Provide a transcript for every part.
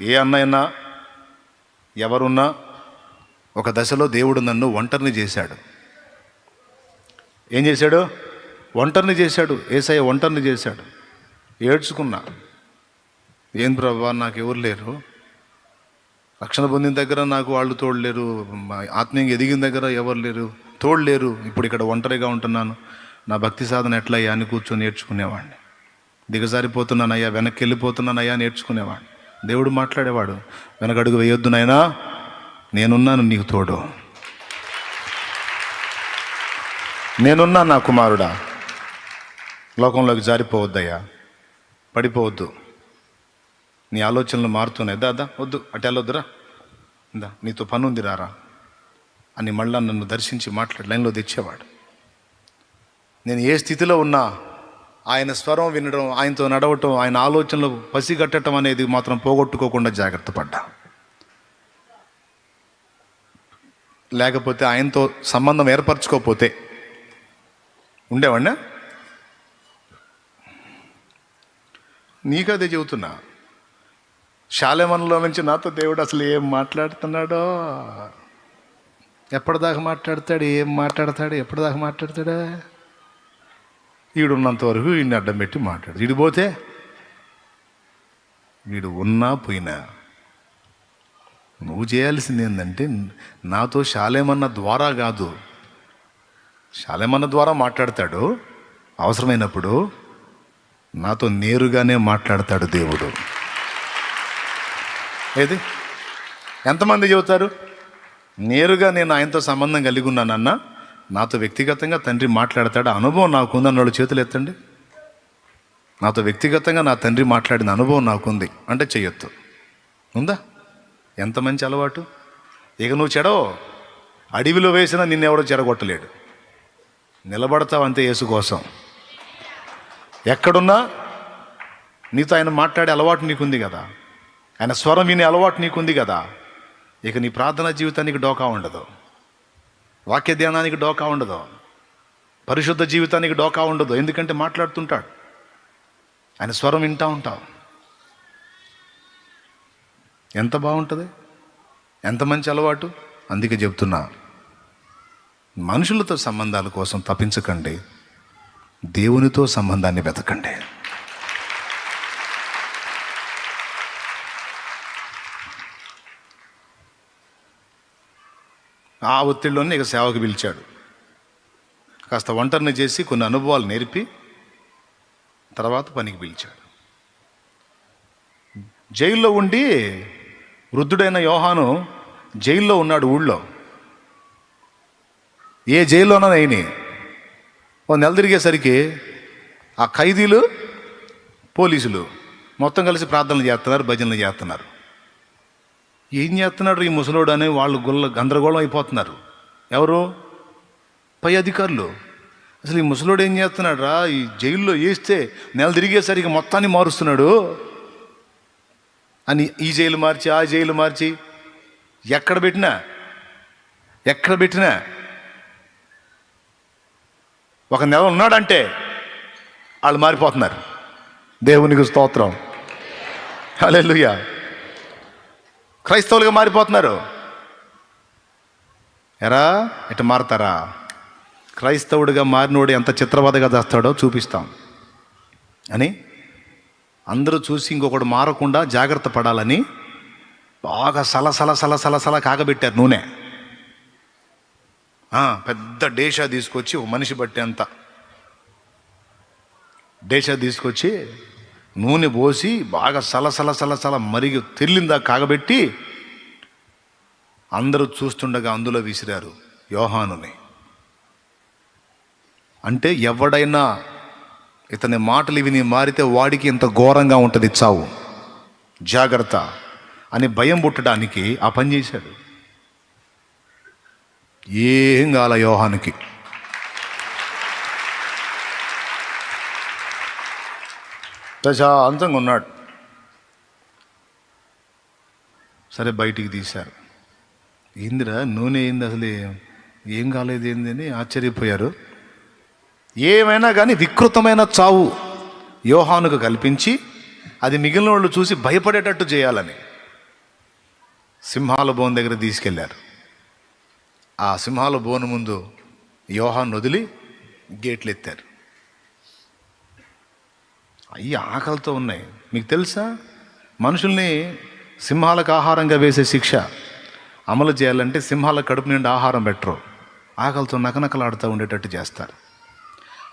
ఏ అన్నైనా ఎవరున్నా ఒక దశలో దేవుడు నన్ను ఒంటరిని చేశాడు. ఏం చేశాడు? ఒంటరిని చేశాడు. ఏసయ్య ఒంటరిని చేశాడు. ఏడ్చుకున్నా. ఏం ప్రభా నాకు ఎవరు లేరు? రక్షణ పొందిన దగ్గర నాకు వాళ్ళు తోడలేరు లేరు. ఆత్మీయంగా ఎదిగిన దగ్గర ఎవరు లేరు? తోడలేరు ఇప్పుడు ఇక్కడ ఒంటరిగా ఉంటున్నాను. నా భక్తి సాధన ఎట్లా అయ్యా అని కూర్చొని నేర్చుకునేవాడిని. దిగజారిపోతున్నానయ్యా వెనక్కి వెళ్ళిపోతున్నానయ్యా నేర్చుకునేవాడిని. దేవుడు మాట్లాడేవాడు వెనకడుగు వేయొద్దు నాయనా నేనున్నాను నీకు తోడు. నేనున్నా నా కుమారుడా. లోకంలోకి జారిపోవద్దయ్యా పడిపోవద్దు. నీ ఆలోచనలు మారుతున్నాయి. దా దా వద్దు అటు వెళ్ళొద్దురా. ఇందా నీతో పని ఉంది రారా. అని మళ్ళా నన్ను దర్శించి మాట్లాడి లైన్లో తెచ్చేవాడు. నేను ఏ స్థితిలో ఉన్నా ఆయన స్వరం వినడం ఆయనతో నడవటం ఆయన ఆలోచనలు పసిగట్టడం అనేది మాత్రం పోగొట్టుకోకుండా జాగ్రత్త పడ్డా. లేకపోతే ఆయనతో సంబంధం ఏర్పరచుకోకపోతే ఉండేవాడినా? నీకదే చెబుతున్నా. శాలెమన్లో నుంచి నాతో దేవుడు అసలు ఏం మాట్లాడుతున్నాడో? ఎప్పటిదాకా మాట్లాడతాడు? ఏం మాట్లాడతాడు? ఎప్పటిదాకా మాట్లాడతాడా? ఈడున్నంత వరకు వీడిని అడ్డం పెట్టి మాట్లాడు. వీడు పోతే వీడు ఉన్నా పోయినా నువ్వు చేయాల్సింది ఏంటంటే నాతో శాలేమన్న ద్వారా కాదు. శాలేమన్న ద్వారా మాట్లాడతాడు. అవసరమైనప్పుడు నాతో నేరుగానే మాట్లాడతాడు దేవుడు. ఏది? ఎంతమంది చెబుతారు? నేరుగా నేను ఆయనతో సంబంధం కలిగి ఉన్నానన్నా నాతో వ్యక్తిగతంగా తండ్రి మాట్లాడతాడు ఆ అనుభవం నాకుందన్న వాళ్ళు చేతులు ఎత్తండి. నాతో వ్యక్తిగతంగా నా తండ్రి మాట్లాడిన అనుభవం నాకుంది అంటే చెయ్యొద్దు. ఉందా? ఎంత మంచి అలవాటు? ఇక నువ్వు చెడవు? అడవిలో వేసినా నిన్నెవడో చెడగొట్టలేడు. నిలబడతావు అంతే యేసు కోసం. ఎక్కడున్నా నీతో ఆయన మాట్లాడే అలవాటు నీకుంది కదా. ఆయన స్వరం వినే అలవాటు నీకుంది కదా. ఇక నీ ప్రార్థనా జీవితానికి డోకా ఉండదు. వాక్య ధ్యానానికి డోకా ఉండదు. పరిశుద్ధ జీవితానికి డోకా ఉండదు. ఎందుకంటే మాట్లాడుతుంటాడు. ఆయన స్వరం వింటూ ఉంటావు ఎంత బాగుంటుంది? ఎంత మంచి అలవాటు? అందుకే చెప్తున్నా. మనుషులతో సంబంధాల కోసం తప్పించకండి. దేవునితో సంబంధాన్ని వెతకండి. ఆ ఒత్తిడిలోనే ఇక సేవకు పిలిచాడు. కాస్త ఒంటరిని చేసి కొన్ని అనుభవాలు నేర్పి తర్వాత పనికి పిలిచాడు. జైల్లో ఉండి వృద్ధుడైన యోహాను జైల్లో ఉన్నాడు ఊళ్ళో. ఏ జైల్లోనో అయినాయి ఓ నెల తిరిగేసరికి ఆ ఖైదీలు పోలీసులు మొత్తం కలిసి ప్రార్థనలు చేస్తున్నారు భజనలు చేస్తున్నారు. ఏం చేస్తున్నాడు ఈ ముసలోడు అని వాళ్ళు గుల్ల గందరగోళం అయిపోతున్నారు. ఎవరు? పై అధికారులు. అసలు ఈ ముసలోడు ఏం చేస్తున్నాడు రా ఈ జైల్లో వేస్తే నెల తిరిగేసరికి మొత్తాన్ని మారుస్తున్నాడు. అని ఈ జైలు మార్చి ఆ జైలు మార్చి. ఎక్కడ పెట్టినా? ఎక్కడ పెట్టినా? ఒక నెల ఉన్నాడంటే వాళ్ళు మారిపోతున్నారు. దేవునికి స్తోత్రం. అలెలుయ్యా క్రైస్తవులుగా మారిపోతున్నారు. ఎరా ఇటు మారతారా? క్రైస్తవుడిగా మారినోడు ఎంత చిత్రవదగా చేస్తాడో చూపిస్తాం. అని అందరూ చూసి ఇంకొకడు మారకుండా జాగ్రత్త పడాలని బాగా సలసల సలసల సల కాగబెట్టారు నూనె. పెద్ద డేషా తీసుకొచ్చి ఒక మనిషి బట్టి అంత. డేషా తీసుకొచ్చి నూనె పోసి బాగా సలసల సలసల మరిగి తెల్లిందా కాగబెట్టి అందరూ చూస్తుండగా అందులో విసిరారు యోహానుని. అంటే ఎవడైనా ఇతని మాటలు విని మారితే వాడికి ఇంత ఘోరంగా ఉంటుంది చావు. జాగ్రత్త అని భయం పుట్టడానికి ఆ పని చేశాడు. ఏం కాల యోహానికి? ప్రశాంతంగా ఉన్నాడు. సరే బయటికి తీశారు. ఏందిరా నూనె ఏంది అసలు? ఏం- ఏం కాలేదు ఏంది అని ఆశ్చర్యపోయారు. ఏమైనా కానీ వికృతమైన చావు యోహానుకు కల్పించి అది మిగిలిన వాళ్ళు చూసి భయపడేటట్టు చేయాలని సింహాల బోన్ దగ్గర తీసుకెళ్ళారు. ఆ సింహాల బోను ముందు యోహాన్ వదిలి గేట్లు ఎత్తారు అయ్యి ఆకలితో ఉన్నాయి. మీకు తెలుసా? మనుషుల్ని సింహాలకు ఆహారంగా వేసే శిక్ష. అమలు చేయాలంటే సింహాల కడుపు నిండా ఆహారం పెట్టరు. ఆకలితో నకనకలాడుతూ ఉండేటట్టు చేస్తారు.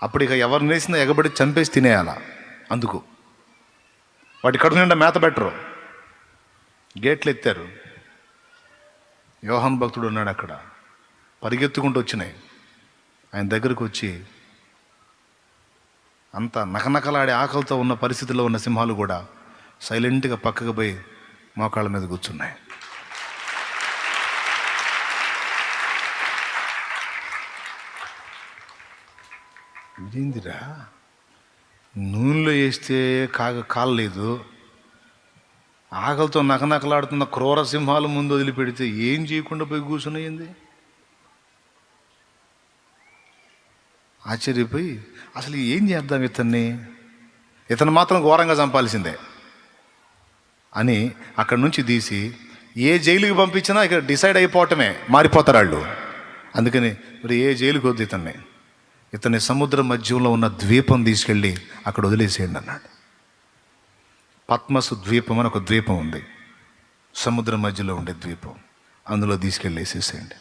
అప్పుడు ఇక ఎవరిని వేసినా ఎగబడి చంపేసి తినేయాల. అందుకు. వాటి కడుపు నిండా మేత పెట్టరు. గేట్లు ఎత్తారు. యోహన్ భక్తుడు ఉన్నాడు అక్కడ. పరిగెత్తుకుంటూ వచ్చినాయి. ఆయన దగ్గరకు వచ్చి అంత నకనకలాడే ఆకలితో ఉన్న పరిస్థితిలో ఉన్న సింహాలు కూడా సైలెంట్గా పక్కకు పోయి మోకాళ్ళ మీద కూర్చున్నాయి. ఇదేందిరా? నూనెలో వేస్తే కాగ కాలలేదు ఆకలితో నకనకలాడుతున్న క్రూర సింహాలు ముందు వదిలిపెడితే ఏం చేయకుండా పోయి కూర్చున్నాయింది ఆశ్చర్యపోయి అసలు ఏం చేద్దాం ఇతన్ని? ఇతను మాత్రం ఘోరంగా చంపాల్సిందే. అని అక్కడి నుంచి తీసి ఏ జైలుకి పంపించినా ఇక్కడ డిసైడ్ అయిపోవటమే మారిపోతారు వాళ్ళు. అందుకని మరి ఏ జైలుకి వద్దు ఇతన్ని. ఇతని సముద్ర మధ్యంలో ఉన్న ద్వీపం తీసుకెళ్ళి అక్కడ వదిలేసేయండి అన్నాడు. పద్మసు ద్వీపం అని ఒక ద్వీపం ఉంది. సముద్రం మధ్యలో ఉండే ద్వీపం. అందులో తీసుకెళ్ళి వేసేసేయండి.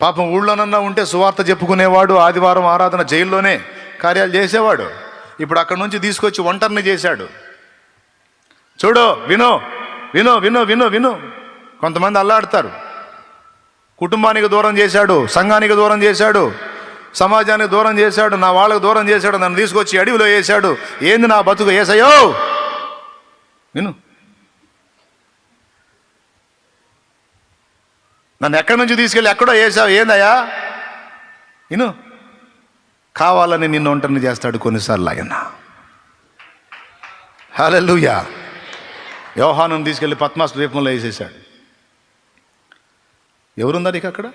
పాపం ఊళ్ళోనన్నా ఉంటే సువార్త చెప్పుకునేవాడు ఆదివారం ఆరాధన జైల్లోనే కార్యాలు చేసేవాడు. ఇప్పుడు అక్కడి నుంచి తీసుకొచ్చి ఒంటరిని చేశాడు. చూడు విను విను విను విను విను. కొంతమంది అల్లాడతారు. కుటుంబానికి దూరం చేశాడు సంఘానికి దూరం చేశాడు సమాజానికి దూరం చేశాడు నా వాళ్ళకు దూరం చేశాడు నన్ను తీసుకొచ్చి అడవిలో వేశాడు. ఏంది నా బతుకు ఏసయ్యో? విను. నన్ను ఎక్కడి నుంచి తీసుకెళ్ళి ఎక్కడో వేసావు? ఏందయ్యా? విను. కావాలని నిన్ను ఒంటరిని చేస్తాడు కొన్నిసార్లు ఆయన. హల్లెలూయా. యోహాను తీసుకెళ్ళి పద్మాస్ ద్వీపంలో వేసేసాడు ఎవరున్నారు నీకు అక్కడ?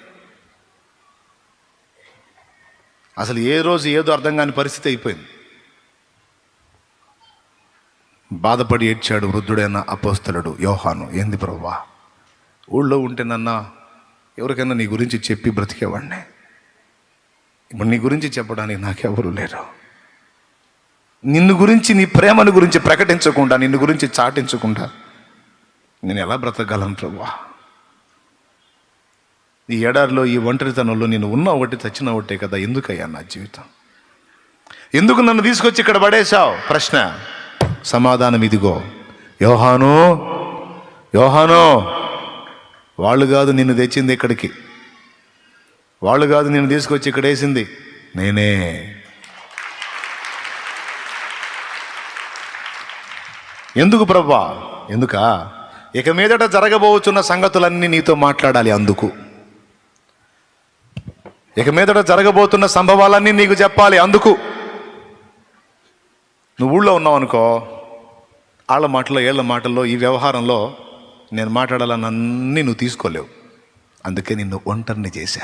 అసలు ఏ రోజు ఏదో అర్థం కాని పరిస్థితి అయిపోయింది. బాధపడి ఏడ్చాడు వృద్ధుడైన అపోస్తలుడు యోహాను. ఏంది ప్రభా? ఊళ్ళో ఉంటే నన్నా ఎవరికైనా నీ గురించి చెప్పి బ్రతికేవాడిని. ఇప్పుడు నీ గురించి చెప్పడానికి నాకెవరు లేరు. నిన్ను గురించి నీ ప్రేమను గురించి ప్రకటించకుండా నిన్ను గురించి చాటించకుండా నేను ఎలా బ్రతకగలను ప్రభా ఈ ఏడాదిలో ఈ ఒంటరితనంలో నేను ఉన్న ఒకటి చచ్చిన ఒకటే కదా ఎందుకయ్యా నా జీవితం? ఎందుకు నన్ను తీసుకొచ్చి ఇక్కడ పడేశావు? ప్రశ్న. సమాధానం ఇదిగో. యోహాను యోహాను. వాళ్ళు కాదు నిన్ను తెచ్చింది ఇక్కడికి. వాళ్ళు కాదు నిన్ను తీసుకొచ్చి ఇక్కడ వేసింది నేనే. ఎందుకు ప్రభా? ఎందుకా? ఇక మీదట జరగబోతున్న సంగతులన్నీ నీతో మాట్లాడాలి అందుకు. ఇక మీదట జరగబోతున్న సంభవాలన్నీ నీకు చెప్పాలి అందుకు. నువ్వు ఊళ్ళో ఉన్నావు అనుకో వాళ్ళ మాటలో ఏళ్ళ మాటల్లో ఈ వ్యవహారంలో నేను మాట్లాడాలని అన్నీ నువ్వు తీసుకోలేవు. అందుకే నిన్ను ఒంటరిని చేశా.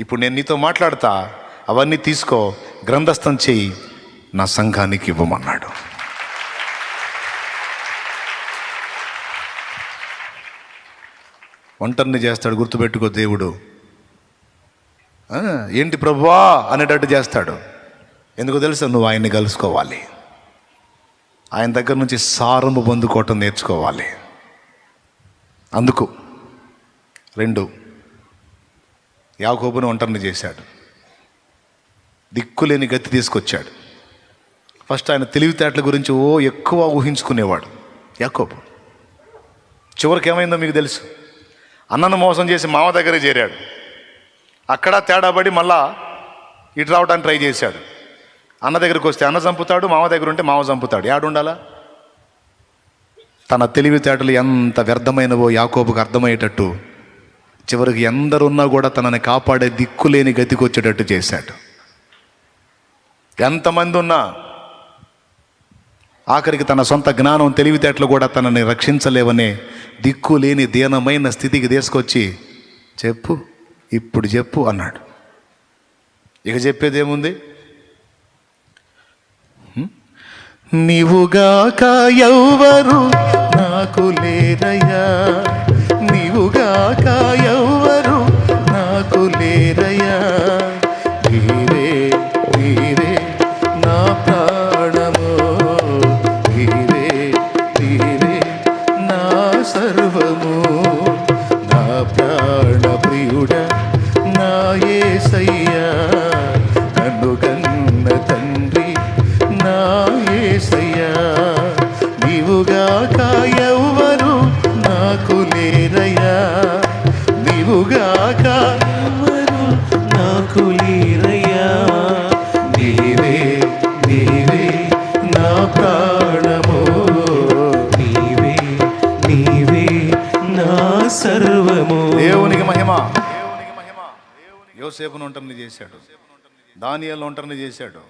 ఇప్పుడు నేను నీతో మాట్లాడతా అవన్నీ తీసుకో గ్రంథస్థం చేయి నా సంఘానికి ఇవ్వమన్నాడు. ఒంటరిని చేస్తాడు గుర్తుపెట్టుకో దేవుడు. ఏంటి ప్రభువా అనేటట్టు చేస్తాడు. ఎందుకు తెలుసా? నువ్వు ఆయన్ని కలుసుకోవాలి. ఆయన దగ్గర నుంచి సారము పొందుకోవటం నేర్చుకోవాలి. అందుకు రెండు యాకోబును ఒంటరిని చేశాడు. దిక్కులేని గతి తీసుకొచ్చాడు. ఫస్ట్ ఆయన తెలివితేటల గురించి ఓ ఎక్కువ ఊహించుకునేవాడు యాకోబు. చివరికి ఏమైందో మీకు తెలుసు. అన్నను మోసం చేసి మామ దగ్గర చేరాడు. అక్కడ తేడాబడి మళ్ళా ఇటు రావడానికి ట్రై చేశాడు. అన్న దగ్గరికి వస్తే అన్న చంపుతాడు మామ దగ్గర ఉంటే మామ చంపుతాడు. యాడుండాలా? తన తెలివితేటలు ఎంత వ్యర్థమైనవో యాకోబుకు అర్థమయ్యేటట్టు చివరికి ఎందరున్నా కూడా తనని కాపాడే దిక్కులేని గతికి వచ్చేటట్టు చేశాడు. ఎంతమంది ఉన్నా ఆఖరికి తన సొంత జ్ఞానం తెలివితేటలు కూడా తనని రక్షించలేవనే దిక్కు లేని దీనమైన స్థితికి తీసుకొచ్చి చెప్పు ఇప్పుడు చెప్పు అన్నాడు. ఇక చెప్పేది ఏముంది నీవుగాక ఎవ్వరు నాకు లేరయ్యా నీవుగా కాయవు యోసేపును ఒంటరిని చేశాడు. దానియాలను ఒంటరిని చేశాడు.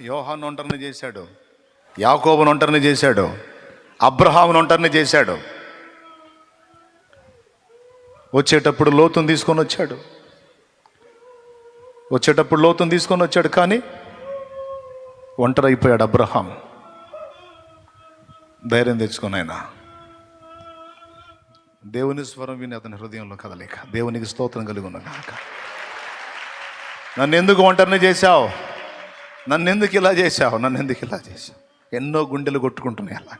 యోహాన్ ఒంటరిని చేశాడు. యాకోబును ఒంటరిని చేశాడు. అబ్రహామును ఒంటరిని చేశాడు. వచ్చేటప్పుడు లోతును తీసుకొని వచ్చాడు. వచ్చేటప్పుడు లోతును తీసుకొని వచ్చాడు కానీ ఒంటరి అయిపోయాడు అబ్రహాం ధైర్యం తెచ్చుకొని ఆయన దేవుని స్వరం విని అతని హృదయంలో కదలేక. దేవునికి స్తోత్రం కలిగి ఉన్న కాక నన్ను ఎందుకు ఒంటరిని చేశావు? నన్ను ఎందుకు ఇలా చేశావు? నన్ను ఎందుకు ఇలా చేశావు? ఎన్నో గుండెలు కొట్టుకుంటున్నాయి అలా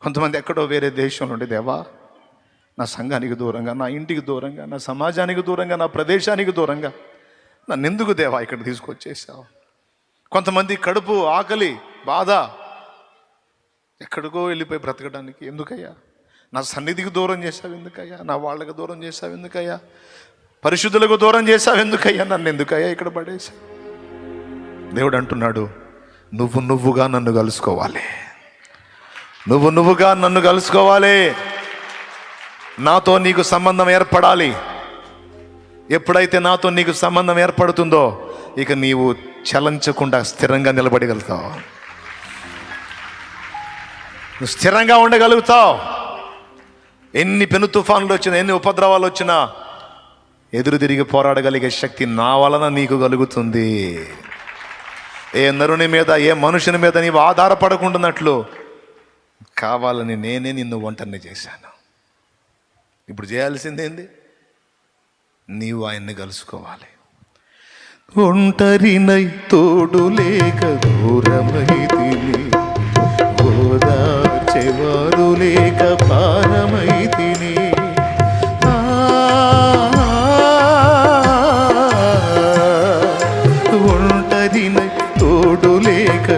కొంతమంది ఎక్కడో వేరే దేశంలో ఉండే దేవా నా సంఘానికి దూరంగా నా ఇంటికి దూరంగా నా సమాజానికి దూరంగా నా ప్రదేశానికి దూరంగా నన్ను ఎందుకు దేవా ఇక్కడ తీసుకొచ్చేసావు కొంతమంది కడుపు ఆకలి బాధ. ఎక్కడికో వెళ్ళిపోయి బ్రతకడానికి ఎందుకయ్యా? నా సన్నిధికి దూరం చేసావు ఎందుకయ్యా? నా వాళ్ళకి దూరం చేసావు ఎందుకయ్యా? పరిశుద్ధులకు దూరం చేసావు ఎందుకయ్యా? నన్ను ఎందుకయ్యా ఇక్కడ పడేసావు దేవుడు అంటున్నాడు నువ్వు నువ్వుగా నన్ను కలుసుకోవాలి. నువ్వు నువ్వుగా నన్ను కలుసుకోవాలి. నాతో నీకు సంబంధం ఏర్పడాలి. ఎప్పుడైతే నాతో నీకు సంబంధం ఏర్పడుతుందో ఇక నీవు చలించకుండా స్థిరంగా నిలబడగలుగుతావు. నువ్వు స్థిరంగా ఉండగలుగుతావు. ఎన్ని పెను తుఫాన్లు వచ్చినా ఎన్ని ఉపద్రవాలు వచ్చినా ఎదురు తిరిగి పోరాడగలిగే శక్తి నా వలన నీకు కలుగుతుంది. ఏ నరుని మీద ఏ మనుషుని మీద నీవు ఆధారపడకుండాన్నట్లు కావాలని నేనే నిన్ను ఒంటరిని చేశాను. ఇప్పుడు చేయాల్సిందేంది నీవు ఆయన్ని కలుసుకోవాలి. ఒంటరినై తోడు లేక దూరమై తిని ఓదార్చెవారు లేక భారమై తిని ఆ, తోడు లేక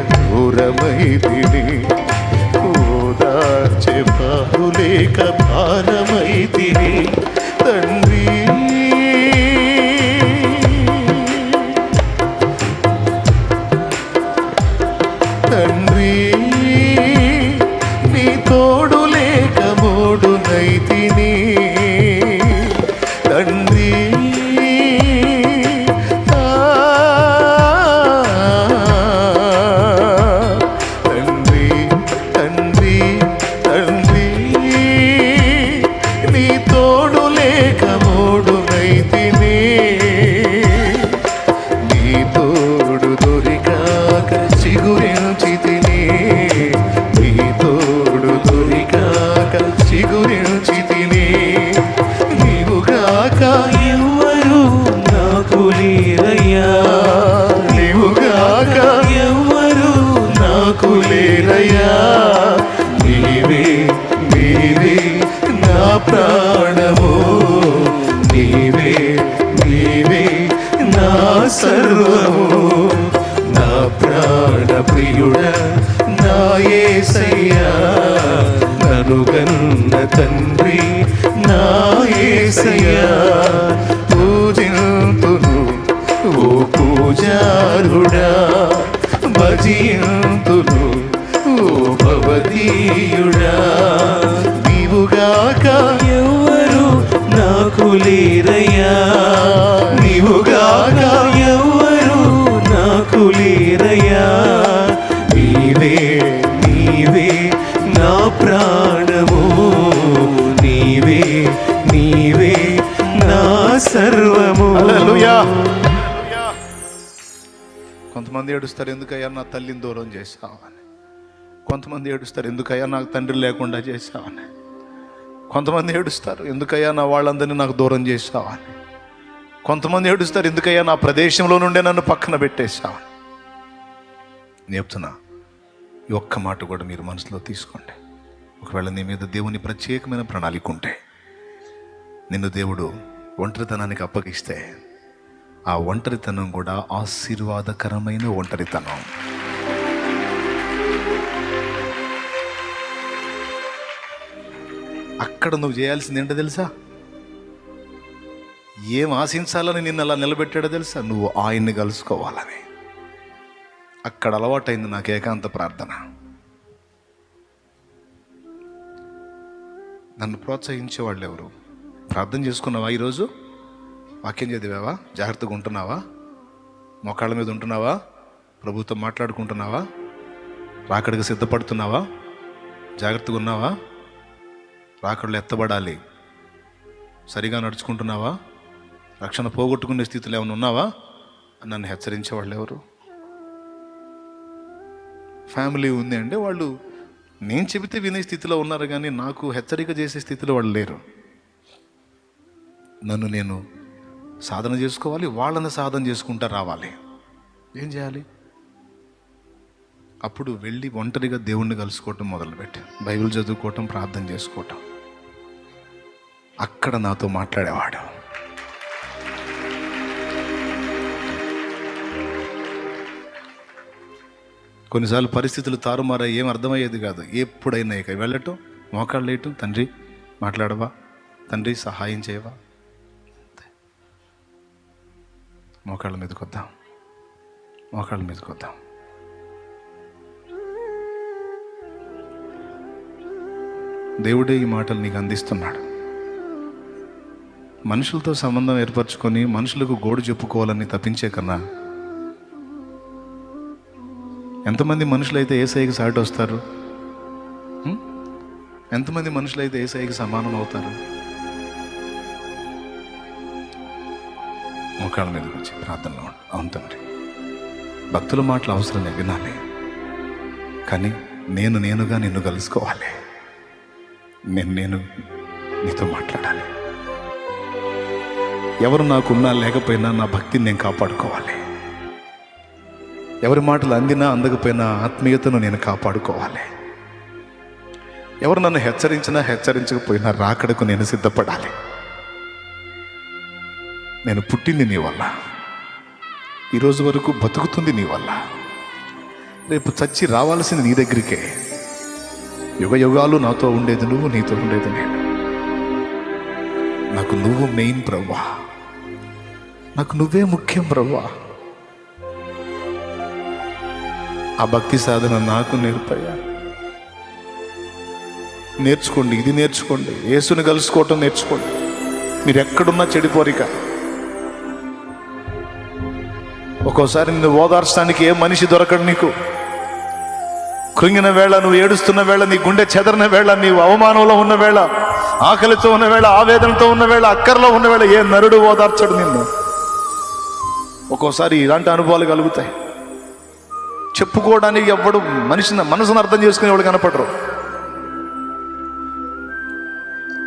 సర్వము నా ప్రాణ ప్రియుడ నా యేసయ్యా. ననుగన్న తండ్రి నా యేసయ్యా. పూజింతును ఓ పూజారుడా. భజింతును ఓ భవదీయుడా నీవుగాక ఎవరు నాకు లేరయ్యా. నీవుగా కొంతమంది ఏడుస్తారు ఎందుకయ్యా నా తల్లిని దూరం చేశావు అని కొంతమంది ఏడుస్తారు ఎందుకయ్యా నాకు తండ్రి లేకుండా చేశావని. కొంతమంది ఏడుస్తారు ఎందుకయ్యా నా వాళ్ళందరినీ నాకు దూరం చేశావని. కొంతమంది ఏడుస్తారు ఎందుకయ్యా నా ప్రదేశంలో నుండే నన్ను పక్కన పెట్టేశావని. చెప్తున్నా ఈ ఒక్క మాట కూడా మీరు మనసులో తీసుకోండి. ఒకవేళ నీ మీద దేవుని ప్రత్యేకమైన ప్రణాళిక ఉంటే నిన్ను దేవుడు ఒంటరితనానికి అప్పగిస్తే ఆ ఒంటరితనం కూడా ఆశీర్వాదకరమైన ఒంటరితనం. అక్కడ నువ్వు చేయాల్సింది ఏంటో తెలుసా? ఏం ఆశించాలని నిన్ను అలా నిలబెట్టాడో తెలుసా? నువ్వు ఆయన్ని కలుసుకోవాలని. అక్కడ అలవాటైంది నాకు ఏకాంత ప్రార్థన. నన్ను ప్రోత్సహించే వాళ్ళు ఎవరు ప్రార్థన చేసుకున్నావా ఈరోజు? వాక్యం చదివావా? జాగ్రత్తగా ఉంటున్నావా? మోకాళ్ళ మీద ఉంటున్నావా? ప్రభుత్వం మాట్లాడుకుంటున్నావా? రాకడికి సిద్ధపడుతున్నావా? జాగ్రత్తగా ఉన్నావా? రాకడలు ఎత్తబడాలి. సరిగా నడుచుకుంటున్నావా? రక్షణ పోగొట్టుకునే స్థితిలో ఏమైనా ఉన్నావా? అని నన్ను హెచ్చరించే వాళ్ళు ఎవరు? ఫ్యామిలీ ఉంది అంటే వాళ్ళు నేను చెబితే వినే స్థితిలో ఉన్నారు కానీ నాకు హెచ్చరిక చేసే స్థితిలో వాళ్ళు లేరు. నన్ను నేను సాధన చేసుకోవాలి వాళ్ళని సాధన చేసుకుంటూ రావాలి. ఏం చేయాలి? అప్పుడు వెళ్ళి ఒంటరిగా దేవుణ్ణి కలుసుకోవటం మొదలుపెట్టి బైబిల్ చదువుకోవటం ప్రార్థన చేసుకోవటం. అక్కడ నాతో మాట్లాడేవాడు. కొన్నిసార్లు పరిస్థితులు తారుమారా ఏం అర్థమయ్యేది కాదు. ఎప్పుడైనా ఇక వెళ్ళటం మోకాళ్ళు వేయటం తండ్రి మాట్లాడవా? తండ్రి సహాయం చేయవా? మోకాళ్ళ మీదకి వద్దాం. మోకాళ్ళ మీదకి వద్దాం. దేవుడే ఈ మాటలు నీకు అందిస్తున్నాడు. మనుషులతో సంబంధం ఏర్పరచుకొని మనుషులకు గోడు చెప్పుకోవాలని తప్పించే కన్నా ఎంతమంది మనుషులైతే ఏసైకి సాటి వస్తారు? ఎంతమంది మనుషులైతే ఏసైకి సమానం అవుతారు? మోకాళ్ళ మీద వచ్చి ప్రార్థనలో అవును తండ్రి. భక్తుల మాటలు అవసరమే వినాలి. కానీ నేను నేనుగా నిన్ను కలుసుకోవాలి. నేను నేను నీతో మాట్లాడాలి. ఎవరు నాకున్నా లేకపోయినా నా భక్తిని నేను కాపాడుకోవాలి. ఎవరి మాటలు అందినా అందకపోయినా ఆత్మీయతను నేను కాపాడుకోవాలి. ఎవరు నన్ను హెచ్చరించినా హెచ్చరించకపోయినా రాకడకు నేను సిద్ధపడాలి. నేను పుట్టింది నీ వల్ల. ఈరోజు వరకు బతుకుతుంది నీ వల్ల. రేపు చచ్చి రావాల్సింది నీ దగ్గరికే. యుగ యుగాలు నాతో ఉండేది నువ్వు నీతో ఉండేది నేను. నాకు నువ్వు మెయిన్ ప్రవ్వా. నాకు నువ్వే ముఖ్యం ప్రవ్వా. ఆ భక్తి సాధన నాకు నేర్పయ్యా. నేర్చుకోండి ఇది నేర్చుకోండి. యేసుని కలుసుకోవటం నేర్చుకోండి. మీరు ఎక్కడున్నా చెడిపోరిక. ఒక్కోసారి నిన్ను ఓదార్చడానికి ఏ మనిషి దొరకడు నీకు. కృంగిన వేళ నువ్వు ఏడుస్తున్న వేళ నీ గుండె చెదరిన వేళ నీవు అవమానంలో ఉన్న వేళ ఆకలితో ఉన్న వేళ ఆవేదనతో ఉన్న వేళ అక్కర్లో ఉన్న వేళ ఏ నరుడు ఓదార్చడు నిన్ను. ఒక్కోసారి ఇలాంటి అనుభవాలు కలుగుతాయి. చెప్పుకోవడానికి ఎవ్వడు మనిషిని మనసును అర్థం చేసుకునేవాడు కనపడరు.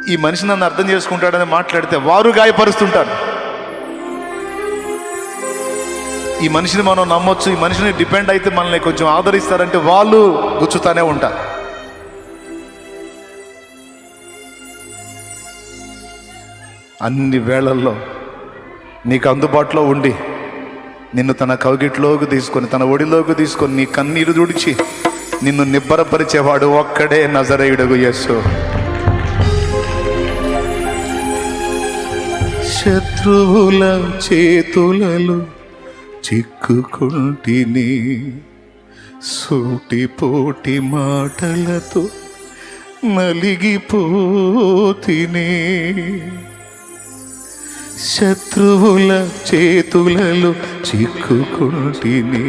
ఈ మనిషి నన్ను అర్థం చేసుకుంటాడని మాట్లాడితే వారు గాయపరుస్తుంటారు. ఈ మనిషిని మనం నమ్మొచ్చు ఈ మనిషిని డిపెండ్ అయితే మనల్ని కొంచెం ఆదరిస్తారంటే వాళ్ళు గుచ్చుతానే ఉంటారు. అన్ని వేళల్లో నీకు అందుబాటులో ఉండి నిన్ను తన కవిగిట్లోకి తీసుకొని తన ఒడిలోకి తీసుకొని నీ కన్నీరు దుడిచి నిన్ను నిబ్బరపరిచేవాడు ఒక్కడే నజరేయుడుగు యస్సు శత్రువుల చేతులలో చిక్కుకుంటిని సూటిపోటి మాటలతో నలిగిపోతిని. శత్రువుల చేతులలో చిక్కుకుంటిని